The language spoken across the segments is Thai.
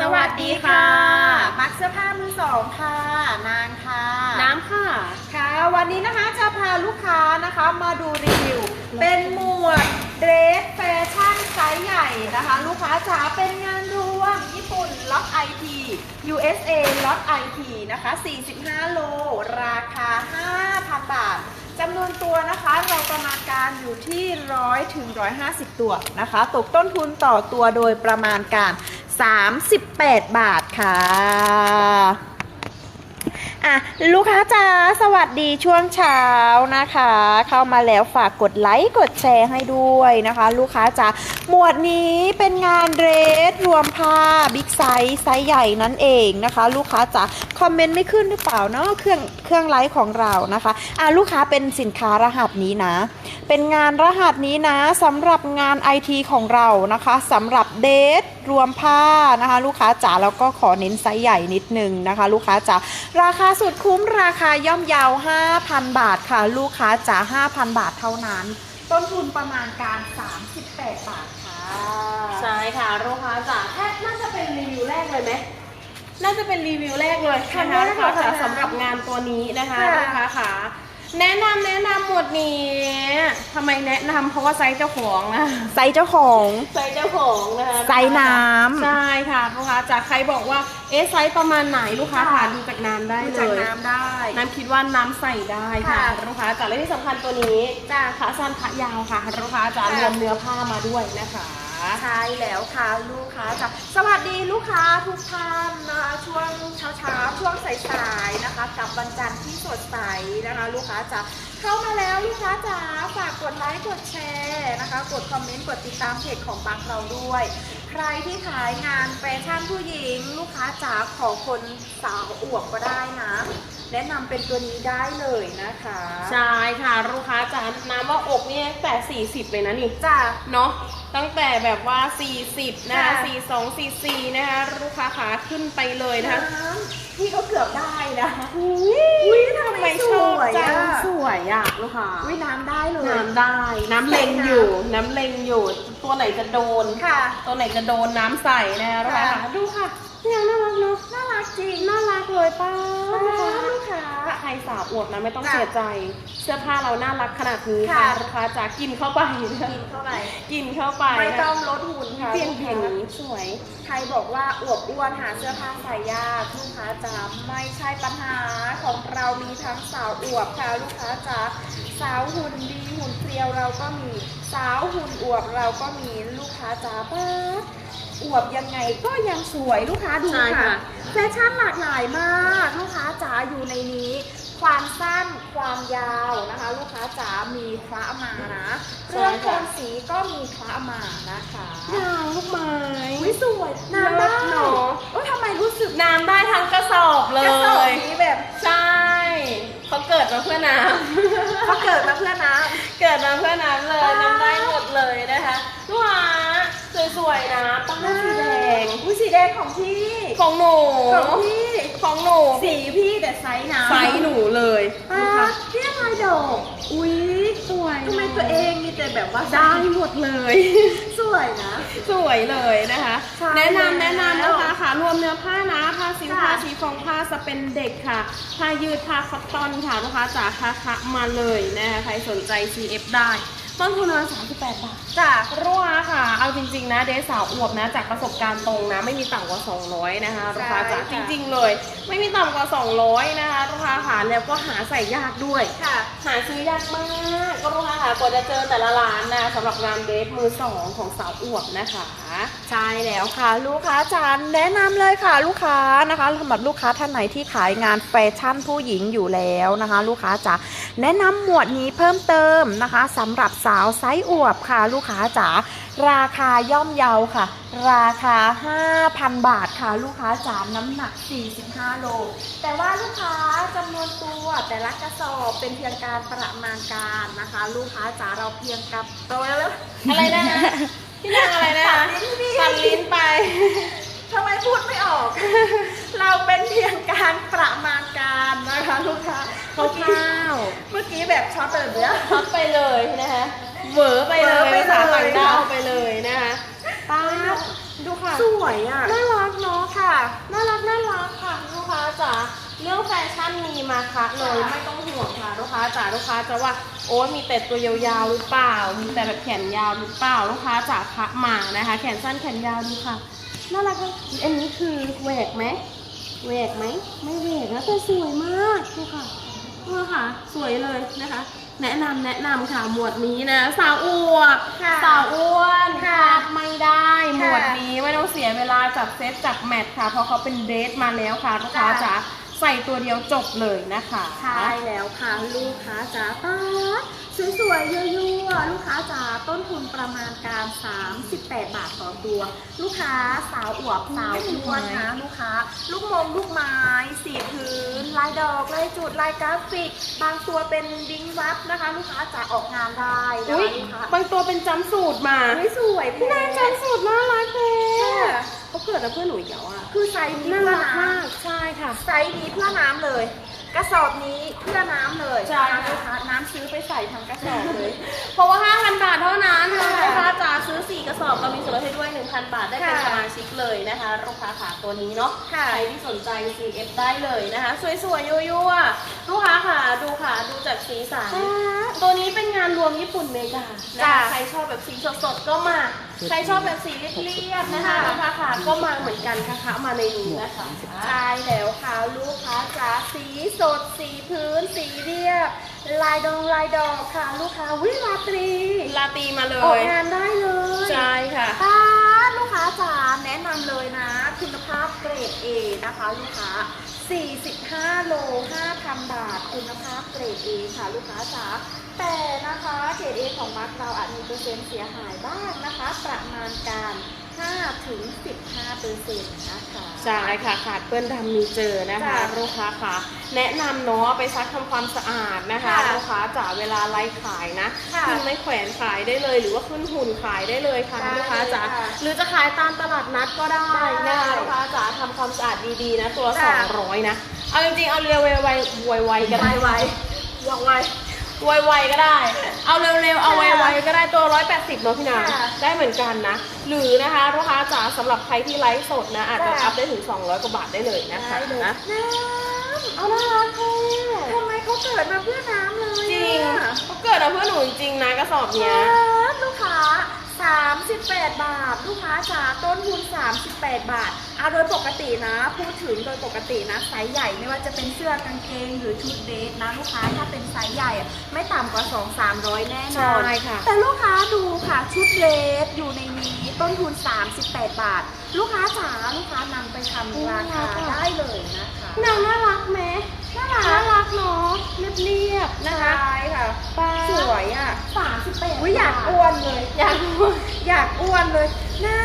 สวัสดีค่ะ มักเสื้อผ้ามือสองค่ะ นางค่ะ น้ำค่ะ ค่ะ วันนี้นะคะจะพาลูกค้านะคะมาดูรีวิว เป็นหมวดเดรสแฟชั่นไซส์ใหญ่นะคะ ลูกค้าจ๋าเป็นงานรวมญี่ปุ่นล็อต IT USA ล็อต IT นะคะ 45 โล ราคา 5,000 บาทจำนวนตัวนะคะเราประมาณการอยู่ที่ 100 ถึง 150 ตัวนะคะ ตกต้นทุนต่อตัวโดยประมาณการ 38 บาทค่ะ อะลูกค้าจ๋าสวัสดีช่วงเช้านะคะ เข้ามาแล้วฝากกดไลค์กดแชร์ให้ด้วยนะคะ ลูกค้าจ๋าหมวดนี้เป็นงานเดรสรวมผ้าบิ๊กไซส์ไซส์ใหญ่นั่นเองนะคะ ลูกค้าจ๋าคอมเมนต์ไม่ขึ้นหรือเปล่าเนาะเครื่องเครื่องไลฟ์ของเรานะคะอะลูกค้าเป็นสินค้ารหัสนี้นะ เป็นงานรหัสนี้นะสำหรับงาน IT ของเรานะคะสำหรับเดทรวมผ้านะคะ ลูกค้าจ๋าแล้วก็ขอเน้นไซส์ใหญ่นิดนึงนะคะ ลูกค้าจ๋าราคาสุดคุ้มราคาย่อมเยาว 5,000 บาทค่ะ ลูกค้าจ๋า5,000 บาทเท่านั้น ต้นทุนประมาณการ 38 บาทค่ะ ใช่ค่ะลูกค้าจ๋าแค่น่าจะเป็นรีวิวแรกเลยไหมน่าจะเป็นรีวิวแรกเลยนะคะลูกค้าจ๋าสำหรับงานตัวนี้นะคะลูกค้าค่ะ แนะนำแนะนำหมวดนี้ทำไมแนะนำเพราะว่าไซส์เจ้าของนะ ไซส์เจ้าของ ไซส์เจ้าของนะคะไซส์น้ำใช่ค่ะลูกค้าจากใครบอกว่าเอ๊ะไซส์ประมาณไหนลูกค้าค่ะดูจากน้ำได้ดูเลจากยน้ำได้น้ำคิดว่าน้ำใส่ได้ค่ะค่ะลูกค้าจ๋าและที่สำคัญตัวนี้จ้าขาสั้นขายาวค่ะลูกค้าจ๋าค่ะ รวมเนื้อผ้ามาด้วยนะคะ ใช่แล้วค่ะลูกค้าจ้ะสวัสดีลูกค้าทุกท่านนะคะช่วงเช้าเช้าๆช่วงสายๆนะคะ กับวันจันทร์ที่สดใสนะคะ ลูกค้าจ๋าเข้ามาแล้วลูกค้าจ๋าฝากกดไลค์กดแชร์นะคะ กดคอมเมนต์กดติดตามเพจของบังเราด้วย ใครที่ขายงานแฟชั่นผู้หญิง ลูกค้าจ๋าขอคนสาวอวบก็ได้นะ แนะนำเป็นตัวนี้ได้เลยนะคะใช่ค่ะ ลูกค้าจ๋าน้ำว่าอกนี่ตั้งแต่ 40 เลยนะนี่ จ้าเนาะตั้งแต่แบบว่า 40 นะคะค่ะ 42 44 นะคะลูกค้าขาขึ้นไปเลยนะคะน้ำพี่ก็เกือบได้นะอุ้ยทำไมชอบจังสวยอะสวยอะลูกค้าวิน้ำได้เลย น้ำได้ น้ำเล็งอยู่ น้ำเล็งอยู่ ตัวไหนจะโดน ค่ะ ตัวไหนจะโดนน้ำใส่นะคะลูกค้าค่ะ ขาดูค่ะยังน่ารักเนาะ น่ารัก รสาวอวดนะไม่ต้องค่ะเสียใจ เสื้อผ้าเราน่ารักขนาดนี้ค่ะค่ะลูกค้าจ๋ากินเข้าไปนะกินเข้าไป กินเข้าไปไม่นะต้องลดหุ่นค่ะเพียงลูกเพียค้างนี้สวย ใครบอกว่าอวบอ้วนหาเสื้อผ้าใส่ยากลูกค้าจ๋าไม่ใช่ปัญหาของเรามีทั้งสาวอวบค่ะลูกค้าจ๋าสาวหุ่นดีหุ่นเพรียวเราก็มีสาวหุ่นอวบเราก็มีลูกค้าจ๋าป้าด อวบยังไงก็ยังสวยลูกค้าดูใช่ค่ะค่ะ แฟชั่นหลากหลายมากลูกค้าจ๋าอยู่ในนี้ ความสั้นความยาวนะคะ ลูกค้าจ๋ามีคละมานะเรื่องโทนสีก็มีคละมานะคะยางลูกไม้อุ้ยสวยน้ำได้เลิศเนอะโอ้ยทำไมรู้สึกน้ำได้ทั้งกระสอบเลกระสอบย นี้แบบใช่เขาเกิดมาเพื่อน้ำเขาเกิดมาเพื่อน้เกิดมาเพื่อน้ำเลยว้าว น้ำได้หมดเลยนะคะลูกค้า สวยๆนะป้าำสีแดงอุ้ยสีแดงของพี่ ของหนูของพี่ ของหนูสีพี่แต่ไซส์น้ำไซส์หนูเลยป้านะคะเรียกลายดอกอุ้ยสวยทำไมตัวเองมีแต่แบบว่าได้หมดเลย สวยนะ สวยเลยนะคะใช่แนะนำแล้วแนะนำนะคะค่ะรวมเนื้อผ้านะผ้าซิลค่ะผ้าชีฟองผ้าสเปนเด็กค่ะผ้ายืดผ้าคอตตอนค่ะลูกค้าจ๋าค่ะค่ะมาเลยนะคะใครสนใจ CF ได้ ต้นทุนประมาณ38 บาทจ้ะรั่วค่ะ เอาจริง ๆ นะเดซสาวอวบนะ จากประสบการณ์ตรงนะ ไม่มีต่ำกว่า 200 นะคะลูกค้าจ๋าจริง ๆ เลย ไม่มีต่ำกว่า 200 นะคะลูกค้าค่ะแล้วก็หาใส่ยากด้วย ค่ะ หาซื้อยากมากก็ลูกค้าค่ะกว่าจะเจอแต่ละร้านนะสำหรับงานเดฟมือสองของสาวอวบนะคะ ใช่แล้วค่ะ ลูกค้าจานแนะนำเลยค่ะ ลูกค้านะคะสำหรับลูกค้าท่านไหนที่ขายงานแฟชั่นผู้หญิงอยู่แล้วนะคะ ลูกค้าจ๋า แนะนำหมวดนี้เพิ่มเติมนะคะสำหรับสาวไซส์อวบค่ะลูกค้าจ๋าราคาย่อมเยาค่ะ ราคา 5,000 บาทค่ะ ลูกค้าจ๋าน้ำหนัก 45 โล แต่ว่าลูกค้าจำนวนตัวแต่ละกระสอบเป็นเพียงการประมาณการนะคะ ลูกค้าจ๋าเราเพียงกับตัวแล้วอะไรนะคะพี่นางอะไรนะคะตัดลิ้นไปทำไมพูดไม่ออก เราเป็นเพียงการประมาณการนะคะ ลูกค้า คร่าวเมื่อกี้แบบช็อตเลยเนี้ยๆช็อตไปเลยนะคะเหวอไปเลยเหวอไปเลย ภาษาต่างดาวไปเลยนะคะป้าดดูค่ะ สวยอะ น่ารักเนาะค่ะ น่ารักน่ารักค่ะลูกค้าจ๋าเรื่องแฟชั่นมีมาคะเลยค่ะไม่ต้องห่วงค่ะลูกค้าจ๋าลูกค้าจะว่าโอ้มีแต่ตัวยาวๆหรือเปล่า มีแต่แบบแขนยาวหรือเปล่าลูกค้าจ๋าคะมานะคะ แขนสั้นแขนยาวดูค่ะน่ารักเลยอันนี้คือแหวกไหมแหวกไหมไม่แหวกนะแต่สวยมากดูค่ะ ดูค่ะ สวยเลยนะคะ แนะนำแนะนำค่ะหมวดนี้นะ สาวอวบค่ะสาวอ้วนค่ะพลาดไม่ได้หมวดค่ะนี้ไม่ต้องเสียเวลาจับเซตจับแมทค่ะ เพราะเขาเป็นเดทมาแล้วค่ะลูกค้าค่ะ จ๋าใส่ตัวเดียวจบเลยนะคะใช่แล้วค่ะลูกค้าจ๋าป้าดสวยๆยั่วๆลูกค้าจ๋าต้นทุนประมาณการ 38 บาทต่อตัว ลูกค้าสาวอวบสาวอ้วนนะลูกค้า ลูกมงลูกไม้สีพื้นลายดอกลายจุดลายกราฟิก บางตัวเป็นดิ้งวับนะคะ ลูกค้าจ๋าออกงานได้นะอุ้ยคะลูกค้าบางตัวเป็นจำสูตรมาไม่สวยพี่นางจำสูตรน่ารักเลยค่ะเขาเกิดมาเพื่อนหนูอีกแล้วอะ คือไซส์นี้น่าเพื่อรักน้มากใช่ค่ะำไซส์นี้เพื่อน้ำเลย กระสอบนี้เพื่อน้ำเลยใช่นะลูกค้าน้ำซื้อไปใส่ทั้งกระสอบเลย เพราะว่า 5,000 บาทเท่านั้นค่ะลูกค้าจ๋าซื้อ 4 กระสอบเรามีส่วนลดให้ด้วย 1,000 บาทได้เป็นค่ะสมาชิกเลยนะคะลูกค้าขาตัวนี้เนาะค่ะ ใครที่สนใจ CF ได้เลยนะคะ สวยๆยั่วๆลูกค้าค่ะดูค่ะดูจากสีสัน ตัวนี้เป็นงานรวมญี่ปุ่นเมกานะจ้ะคะใครชอบแบบสีสดๆก็มา ใครชอบแบบสีเรียบๆนะคะค่ะลูกค้าค่ะก็มาเหมือนกันค่ะมาในนี้นะคะใช่แล้วค่ะลูกค้าจ๋าสีสดสีพื้นสีเรียบ ลายดองลายดอกค่ะ ลูกค้าวิราตรีลาตีมาเลออกยงานได้เลยใช่ค่ะป้าดลูกค้าจ๋าแนะนำเลยนะ คุณภาพเกรด A นะคะ ลูกค้า 45 โล 5,000 บาท คุณภาพเกรด A ค่ะลูกค้าจ๋าแต่นะคะเกรด A ของมาร์กเราอาจมีเปอร์เซ็นต์เสียหายบ้างนะคะ ประมาณการ 5ถึง15เปอร์เซ็นต์นะคะ ใช่ค่ะขาดเปื้อนดำมีเจอนะคะ จ้ะลูกค้าค่ะแนะนำเนาะไปซักทำความสะอาดนะคะ ค่ะลูกค้าจ๋าเวลาไล่ขายนะค่ะขึ้นไม่แขวนขายได้เลย หรือว่าขึ้นหุ่นขายได้เลยค่ะได้ลูกค้าจ๋าค่ะหรือจะขายตามตลาดนัดก็ได้ได้นะคะลูกค้าจ๋าทำความสะอาดดีๆนะตัวค่ะ200นะเอาจริงๆเอาเร็วไวไวไวไวๆก็ได้ไวไวไวไวไวๆก็ได้ เอาเร็วๆ เอาไวไวๆก็ได้ตัว 180เนาะพี่นางค่ะได้เหมือนกันนะ หรือนะคะลูกค้าจ๋าสำหรับใครที่ไลฟ์สดนะอาจจะค่ะอัพได้ถึง 200กว่าบาทได้เลยนะคะได้เลยนะน้ำเอาน่ารักแท้ทำไมเขาเกิดมาเพื่อน้ำเลยจริงอะเขาเกิดเอาเพื่อหนูจริงๆนะกระสอบเนี้ยครับลูกค้า 38 บาท ลูกค้าจ๋าต้นทุน 38 บาทเอาโดยปกตินะ พูดถึงโดยปกตินะไซส์ใหญ่ไม่ว่าจะเป็นเสื้อกางเกงหรือชุดเดทนะลูกค้าถ้าเป็นไซส์ใหญ่อะไม่ต่ำกว่า 2 300 แน่นอนใช่ค่ะ แต่ลูกค้าดูค่ะชุดเลสอยู่ในนี้ต้นทุน 38 บาท ลูกค้าจ๋าลูกค้านำไปทำราคาได้เลยนะคะ นางน่ารักไหม น่ารัก น่ารักเนาะเรีย บๆนะคะ ใช่ค่ะ ป้าสวยอะสามสิบแปดอุ้ยอยากอ้วนเลย อยากอ้วนอยากอ้วนเลยน้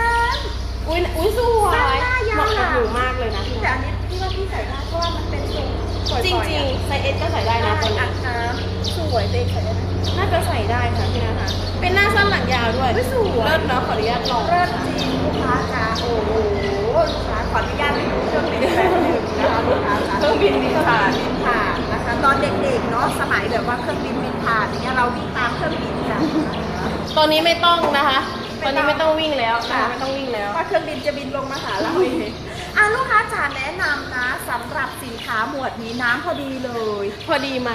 อุ้ยอุ้ยสวยสั้นหน้ายาวเหมาะกับหลังหนูมากเลยนะำแต่อันนี้พี่ว่าพี่ใส่ได้เพราะว่ามันเป็นทรงปล่อยๆจริงๆไซส์เอสก็ใส่ได้ได้นะตัวอันี้ดน้ำสวยเต็มใส่ได้ไหมน่าจะใส่ได้ค่ะพี่นะคะเป็นหน้าสั้นหลังยาวด้วยอุ๊ยสวยเลิศเนาะขออนุญาตลองเริ่มจริงลูกค้าจ๋าโอ้โหลูกค้าขออนุญาตไปดูเครื่องบินแป๊บหนึงนะคะลูกค้าจ๋าเครื่องบินบินผ่านเครื่องบินผ่านนะคะ ตอนเด็กๆเนาะสมัยแบบว่าเครื่องบินบินผ่านอย่างเงี้ยเราวิ่งตามเครื่องบินกันนะคะตอนนี้ไม่ต้องนะคะไม่ตต้ออนงนี้ไม่ต้องวิ่งแล้วนะคะค่ะไม่ต้องวิ่งแล้วว่าเครื่องบินจะบินลงมาหาเราเองอะลูกค้าจ๋าแนะนำนะสำหรับสินค้าหมวดนี้น้ำพอดีเลย พอดีไหม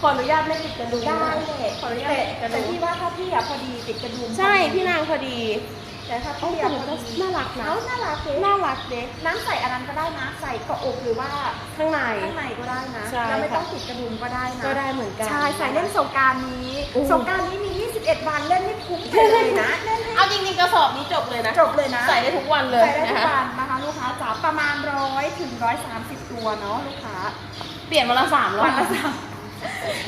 ขออนุญาตไม่ติดกระดุมได้นะแหละขออนุญาตแต่ติดกระแต่ดุมพี่ว่าถ้าพี่อะพอดีติดกระดุมใช่ พี่นางพอดี แต่ถ้าโอ้พี่แต่อะมันพก็อดีน่ารักนะเอ้าน่ารักเด็น่ารักเด็กน้ำใส่อันนั้นก็ได้นะ ใส่เกาะอกหรือว่าข้างในข้างในก็ได้นะใช่แล้วไม่ค่ะต้องติดกระดุมก็ได้นะก็ได้เหมือนกันใช่ใส่เล่นสงกรารนี้โอ้สงกรารนี้มี 21 วันเล่นไม่คุ้มเลยนะเล่นให้เอาจริงๆกระสอบนี้จบเลยนะจบเลยนะ ใส่ได้ทุกวันเลยใส่ได้นะทุกคะวันนะคะลูกค้าจ๋าประมาณร้อยถึงร้อยสามสิบตัวเนาะลูกค้า เปลี่ยนวันละสามรอวับนละสาม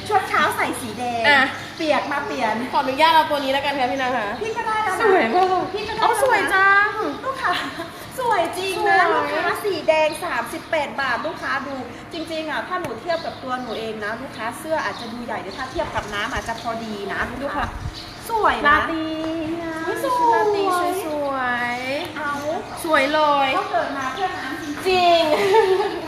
ช่วงเช้าใส่สีแดง อะ เปียกมาเปลี่ยน ขออนุญาตเอาตัวนี้แล้วกันค่ะพี่นางค่ะ พี่ก็ได้แล้วนะสวยมากพี่ก็ได้เอาแล้นะสวยจัง ลูกค้าสวยจริงนะสวย ลูกค้าสีแดง 38 บาทลูกค้าดู จริงๆอะถ้าหนูเทียบกับตัวหนูเองนะลูกค้าเสื้ออาจจะดูใหญ่แต่ถ้าเทียบกับน้ำอาจจะพอดีนะดูลูกค่ะค้าสวยลานะตีนะอุ๊ยสชุวยดลาตีสวย เอาๆสวยเลย เขาเกิดมาเพื่อน้ำจริงจริง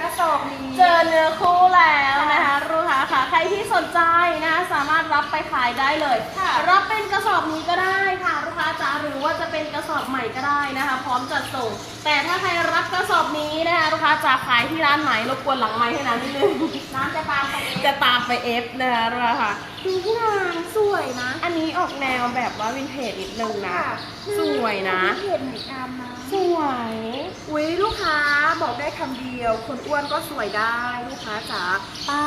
กระสอบนี้เจอเนื้อคู่แล้วนะคะลูกค้าค่ะใครที่สนใจนะคะสามารถรับไปขายได้เลยค่ะรับเป็นกระสอบนี้ก็ได้ค่ะลูกค้าจ๋าหรือว่าจะเป็นกระสอบใหม่ก็ได้นะคะ พร้อมจัดส่ง แต่ถ้าใครรับกระสอบนี้นะคะลูกค้าจ๋าขายที่ร้านไหนรบกวนหลังไม้ให้นะนิดนึงน้ำจะตามไปเองจะตามไปเอฟนะคะลูกค้าค่ะดูพี่นางสวยนะ อันนี้ออกแนวแบบว่าวินเทจนิดนึงนะ ค่ะ สวยนะเห็นเหมือนกันนะสวย อุ้ยลูกค้าบอกได้คำเดียว คนอ้วนก็สวยได้ลูกค้าจ๋าป้า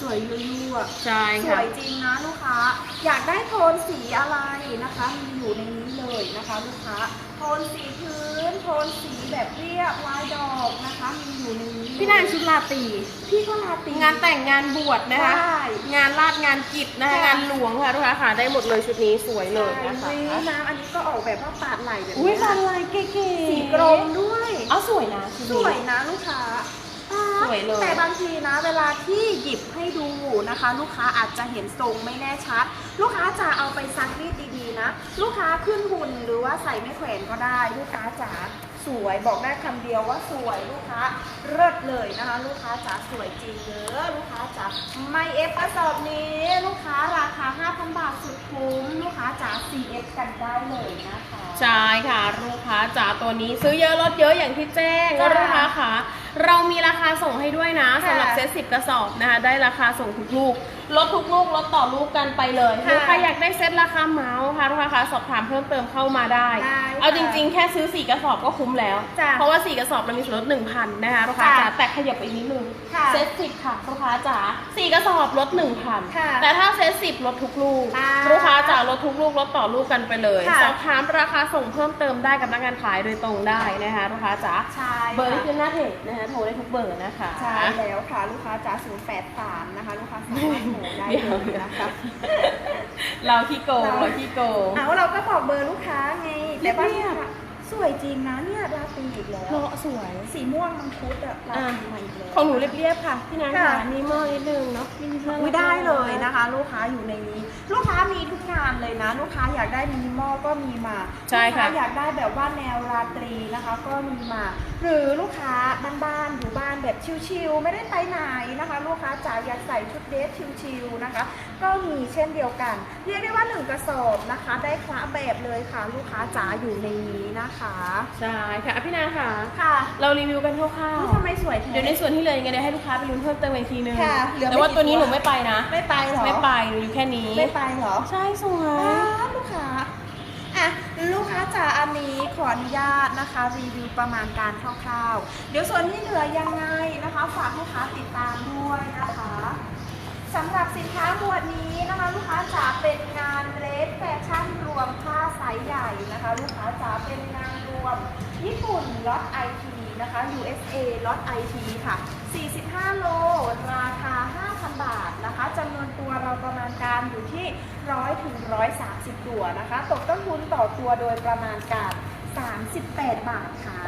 สวยๆยั่วๆใช่สค่ะวยจริงนะลูกค้า อยากได้โทนสีอะไรนะคะ มีอยู่ในนี้เลยนะคะ ลูกค้าโท นสีพื้น โทนสีแบบเรียบลายดอกนะคะ มีอยู่ในนี้เลยพี่นางชุดลาตรีพี่ก็ลาตี งานแต่งงานบวชนะคะ ใช่งานลาดงานกิจนะคะ ค่ะ งานหลวงค่ะทุกค้าค่ะได้หมดเลยชุดนี้สวยเลยนะคะใช่อุ๊ยน้ำอันนี้ก็ออกแบบว่าปาดไหลแบบอุ้ยนี้ฟันลายเก๋ๆสีกรมด้วย อ๋อสวยนะชุดสนี้วยนะลูกค้า สวยเลยแต่บางทีนะเวลาที่หยิบให้ดูนะคะ ลูกค้าอาจจะเห็นทรงไม่แน่ชัด ลูกค้าจะเอาไปซักรีดดีๆนะ ลูกค้าขึ้นหุ่นหรือว่าใส่ไม่แขวนก็ได้ ลูกค้าจ๋าสวยบอกได้คำเดียวว่าสวยลูกค้าเลิศเลยนะคะ ลูกค้าจ๋าสวยจริงเด้อลูกค้าจ๋าไม่เอฟกระสอบนี้ ลูกค้าราคา 5,000 บาทสุดคุ้มลูกค้าจ๋า 4F กันได้เลยนะคะ ใช่ค่ะ ลูกค้าจ๋าตัวนี้ซื้อเยอะลดเยอะอย่างที่แจ้งจ้ะลูกค้าค่ะ เรามีราคาส่งให้ด้วยนะค่ะสำหรับเซตสิบกระสอบนะคะ ได้ราคาส่งทุกลูกลดทุกลูกลดต่อลูกกันไปเลยหค่ะรือใครอยากได้เซตราคาเมาส์ค่ะลูกค้าคะสอบถามเพิ่มเติมเข้ามาได้ได้เอาค่ะจริงๆ แค่ซื้อสี่กระสอบก็คุ้มแล้วจ้ะเพราะว่าสี่กระสอบเรามีส่วนลดหนึ่งพันนะคะลูกค้าจ้ะจ๋าแต่ขยับไปอีกนิดนึงค่ะเซตสิบค่ะลูกค้าจ๋าสี่กระสอบลดหนึ่งพันค่ะแต่ถ้าเซตสิบลดทุกลูกอ่าลูกค้าจ๋าลดทุกลูกลดต่อลูกกันไปเลยค่ะสอบถามราคาส่งเพิ่มเติมได้กับพนักงานขายโดยตรงได้นะคะลูกค้าจ๋าใช่เบอร์ที่ค่ะขึ้นหน้าเพจนะคะโทรได้ทุกเบอร์นะคะใช่แล้วค่ะลูกค้าจ๋า083นะคะลูกค้าสามารถโทรได้เดี๋ยวเลยนะคะเราที่โกงเราเราที่โกงเอาเราก็บอกเบอร์ลูกค้าไงแต่ว่าเรียบ สวยจริงนะเนี่ยราตรีอีกแล้วเนาะสวย สีม่วงมังคุดอะราตรีมาอีกแล้ว ของหนูเรียบๆค่ะพี่นางค่ะ ค่ะมีหม้อนิดนึงเนาะมีนิดนึงอุ๊ยได้เลยนะคะ ลูกค้าอยู่ในนี้ ลูกค้ามีทุกงานเลยนะ ลูกค้าอยากได้มินิมอลก็มีมาใช่ค่ะ ลูกค้าอยากได้แบบว่าแนวราตรีนะคะ ก็มีมา หรือลูกค้าบ้านๆอยู่บ้านแบบชิลๆไม่ได้ไปไหนนะคะ ลูกค้าจ๋าอยากใส่ชุดเดรสชิลๆนะคะ ก็มีเช่นเดียวกัน เรียกได้ว่าหนึ่งกระสอบนะคะ ได้คละแบบเลยค่ะ ลูกค้าจ๋าอยู่ในนี้นะคะใช่ค่ะพี่นางค่ะ ค่ะเรารีวิวกันคร่าวอุ๊ยๆทำไมสวยแท้เดี๋ยวในส่วนที่เหลยยังไงเดี๋ยวให้ลูกค้าไปลุ้นเพิ่มเติมอีกทีนึงค่ะเหลือไม่แต่ว่ากี่ตัวนี้ตัวหนูไม่ไปนะไม่ไปเหรอไม่ไปหนูอยู่แค่นี้ไม่ไปเหรอ ใช่สวยอ่าลูกค้าอะลูกค้าจ๋าอันนี้ขออนุญาตนะคะ รีวิวประมาณการคร่าวๆ เดี๋ยวส่วนที่เหลือยังไงนะคะ ฝากลูกค้าติดตามด้วยนะคะ สำหรับสินค้าหมวดนี้นะคะลูกค้าจ๋าเป็นงานเรสแฟชั่นรวมผ้าไซส์ใหญ่นะคะ ลูกค้าจ๋าเป็นงานรวม ญี่ปุ่นล็อตไอทีนะคะ USA ล็อตไอทีค่ะ 45 โล ราคา 5,000 บาทนะคะจำนวนตัวเราประมาณการอยู่ที่ 100 ถึง 130 ตัวนะคะ ตกต้นทุนต่อตัวโดยประมาณการ 38 บาทค่ะ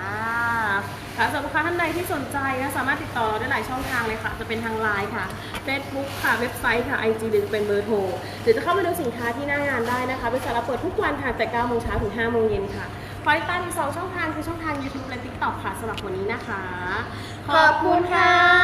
ค่ะสำหรับลูกค้าท่านใดที่สนใจนะสามารถติดต่อเราได้หลายช่องทางเลยค่ะ จะเป็นทางไลน์ค่ะ Facebook ค่ะ เว็บไซต์ค่ะ IG หรือจะเป็นเบอร์โทรหรือจะเข้ามาดูสินค้าที่หน้างานได้นะคะบริษัทเราเปิดทุกวันค่ะแต่9โมงเช้าถึง5โมงเย็นค่ะขอติดตามอีกสองช่องทางคือช่องทาง YouTube และ TikTok ค่ะสำหรับวันนี้นะคะ ขอบคุณค่ะ